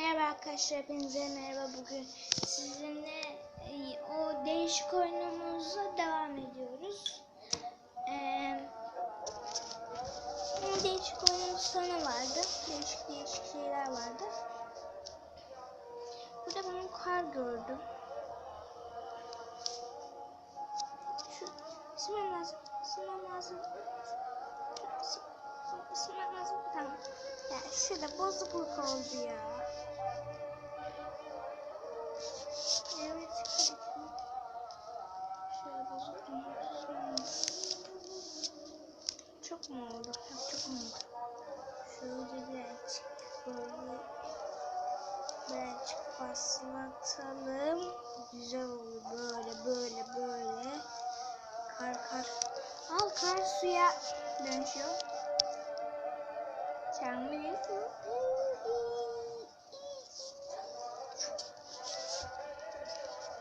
Merhaba arkadaşlar, hepinize merhaba. Bugün sizinle e, o değişik oyunumuza devam ediyoruz. Ee, değişik oyunun sana vardı. Değişik değişik şeyler vardı. Burada ben kar gördüm. Şu silmem lazım. Silmem lazım. Silmem lazım. Tamam. Ya şurada bozukluk oldu ya. Çok mu oldu? Yok, çok mu oldu? Şöyle birazcık böyle birazcık baslatalım. Güzel oldu böyle böyle böyle. Kar kar. Al kar suya dönüşüyor. Çamur.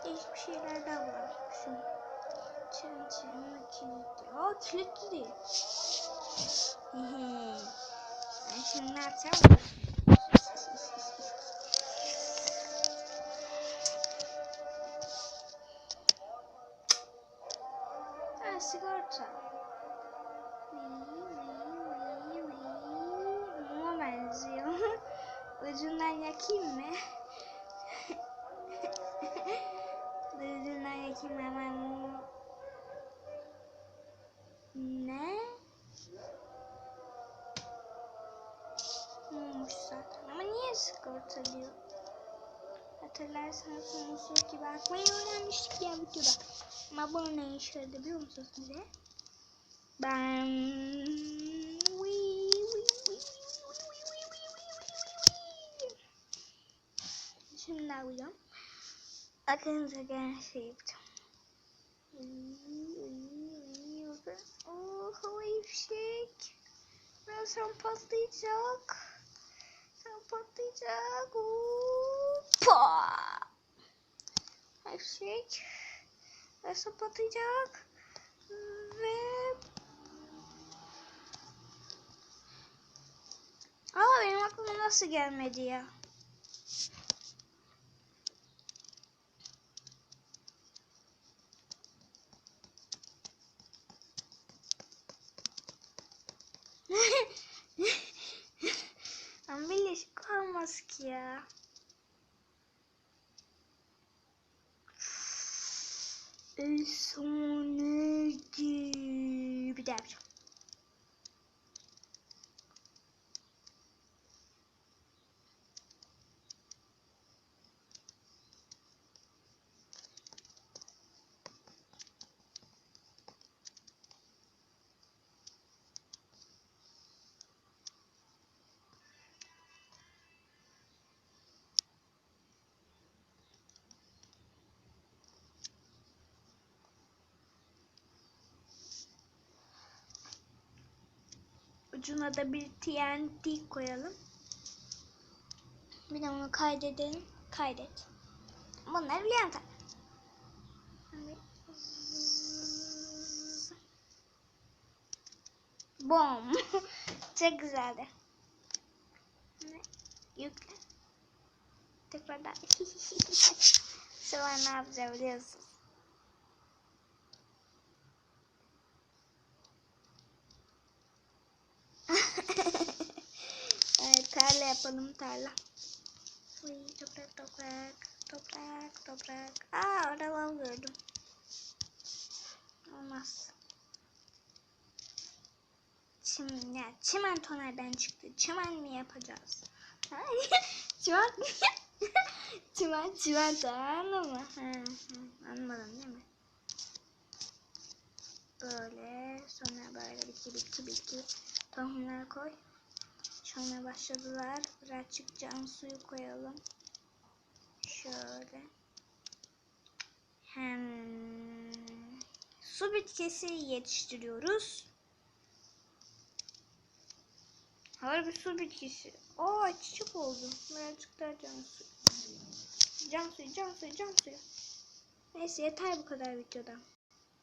Değişik şeyler daha var. Şu çan çan kilitli. Aa kilitli değil. Şimdi ne yapacağım? Ha sigorta. Muma benziyor. Ucundan yakayım mı? Ucundan yakayım hemen. mum. Hatırlarsanız musluk gibi akmayı öğrenmiştik ya videoda. Ama bunu ne işe yaradı biliyor musunuz size? Ben. Şimdi alacağım. Aklınıza gelen şey yapacağım. Oh havai fişek. Birazdan patlayacak. Sen patlayacak. Hoppa. Fişek. Birazdan patlayacak. Ve Aa benim aklıma nasıl gelmedi ya? Ama birleşik kalmaz ki ya. Efsaneydi. Bir daha yapacağım. Ucuna da bir TNT koyalım. Bir de onu kaydedelim. Kaydet. Bunları biliyorum tabii. Bom. Çok güzeldi. Yükle. Tekrardan. Sonra ne yapacağım biliyorsunuz. evet tarla yapalım tarla. Uy, toprak toprak toprak toprak. Aa lav gördüm. Olmaz. Çim, ya, çimento nereden çıktı? Çimen mi yapacağız? çimen çimen çimento anladın mı? Ha, ha, değil mi? Böyle sonra böyle bitki bitki bitki tohumlar koy. Çalmaya başladılar. Birazcık can suyu koyalım. Şöyle. Hem su bitkisi yetiştiriyoruz. Hayır bir su bitkisi. Aa çiçek oldu. Birazcık daha can suyu. Can suyu, can suyu, can suyu. Neyse yeter bu kadar videoda.